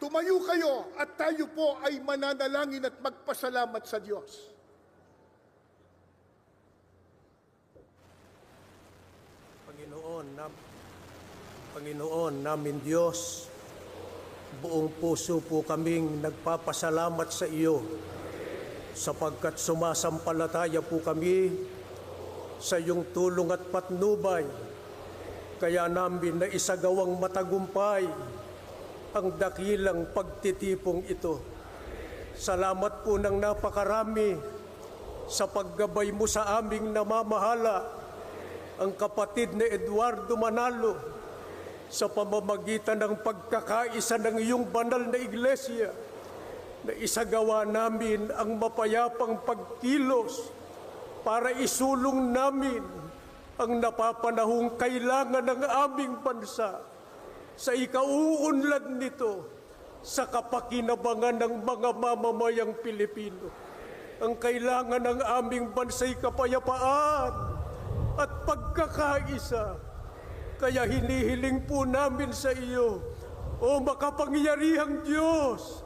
Tumayo kayo at tayo po ay mananalangin at magpasalamat sa Diyos. Panginoon, nam, Panginoon namin Diyos, buong puso po kaming nagpapasalamat sa iyo sapagkat sumasampalataya po kami sa iyong tulong at patnubay. Kaya namin na isagawang matagumpay ang dakilang pagtitipong ito. Salamat po ng napakarami sa paggabay mo sa aming namamahala ang kapatid ni Eduardo Manalo sa pamamagitan ng pagkakaisa ng iyong banal na iglesia na isagawa namin ang mapayapang pagkilos para isulong namin ang napapanahong kailangan ng aming bansa sa ikauunlad nito sa kapakinabangan ng mga mamamayang Pilipino. Ang kailangan ng aming bansa'y kapayapaan at pagkakaisa. Kaya hinihiling po namin sa iyo, O makapangyarihang Diyos,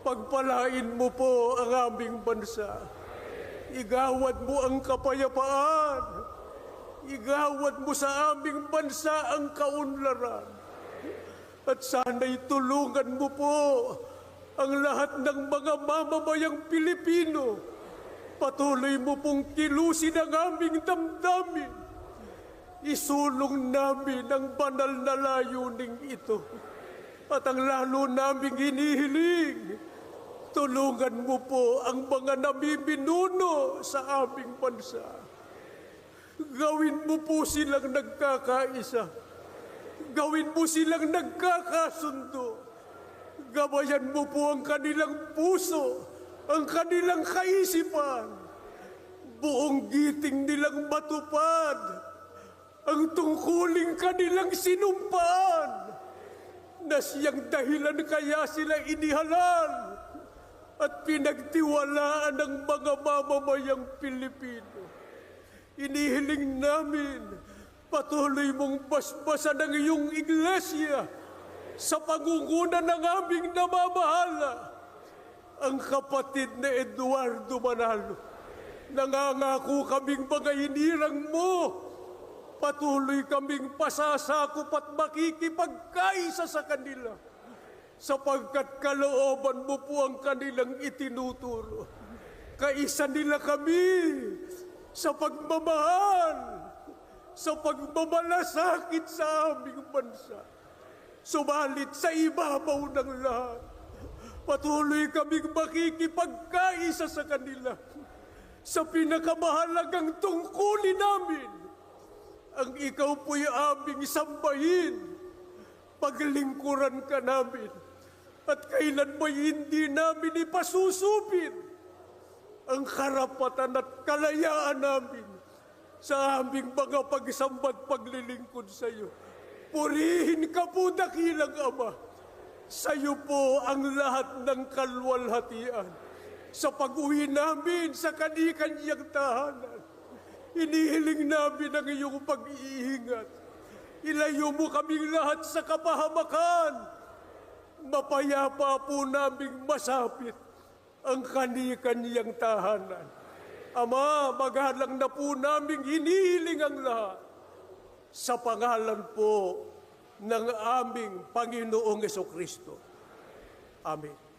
pagpalain mo po ang aming bansa. Igawad mo ang kapayapaan. Igawad mo sa aming bansa ang kaunlaran. At sana'y tulungan mo po ang lahat ng mga mamamayang Pilipino. Patuloy mo pong kilusin ang aming damdamin. Isulong namin ang banal na layuning ito. At ang lalo naming hinihiling, tulungan mo po ang mga namibinuno sa aming bansa. Gawin mo po silang nagkakaisa. Gawin mo silang nagkakasundo. Gabayan mo po ang kanilang puso, ang kanilang kaisipan. Buong giting nilang matupad ang tungkuling kanilang sinumpaan na siyang dahilan kaya sila inihalal at pinagtiwalaan ng mga mamamayang Pilipino. Inihiling namin patuloy mong basbasan ang iyong iglesia sa pangungunan ng aming namamahala ang kapatid na Eduardo Manalo. Nangangako kaming mga hinirang mo patuloy kaming pasasakop at makikipagkaisa sa kanila sapagkat kalooban mo po ang kanilang itinuturo. Kaisa nila kami sa pagmamahal, sa pagmamalasakit sa aming bansa. Subalit sa ibabaw ng lahat, patuloy kaming makikipagkaisa sa kanila sa pinakamahalagang tungkulin namin ang ikaw po'y aming sambahin. Paglingkuran ka namin at kailan mo'y hindi namin ipasusupin ang karapatan at kalayaan namin sa aming mga pagsambat paglilingkod sa iyo. Purihin ka po dakilang Ama. Sa iyo po ang lahat ng kalwalhatian sa pag-uwi namin sa kanikanyang tahanan. Inihiling namin ang iyong pag-iingat. Ilayo mo kaming lahat sa kapahamakan. Mapayapa po naming masapit ang kanikanyang tahanan. Ama, magalang na po naming hinihiling ang lahat sa pangalan po ng aming Panginoong Kristo. Amen.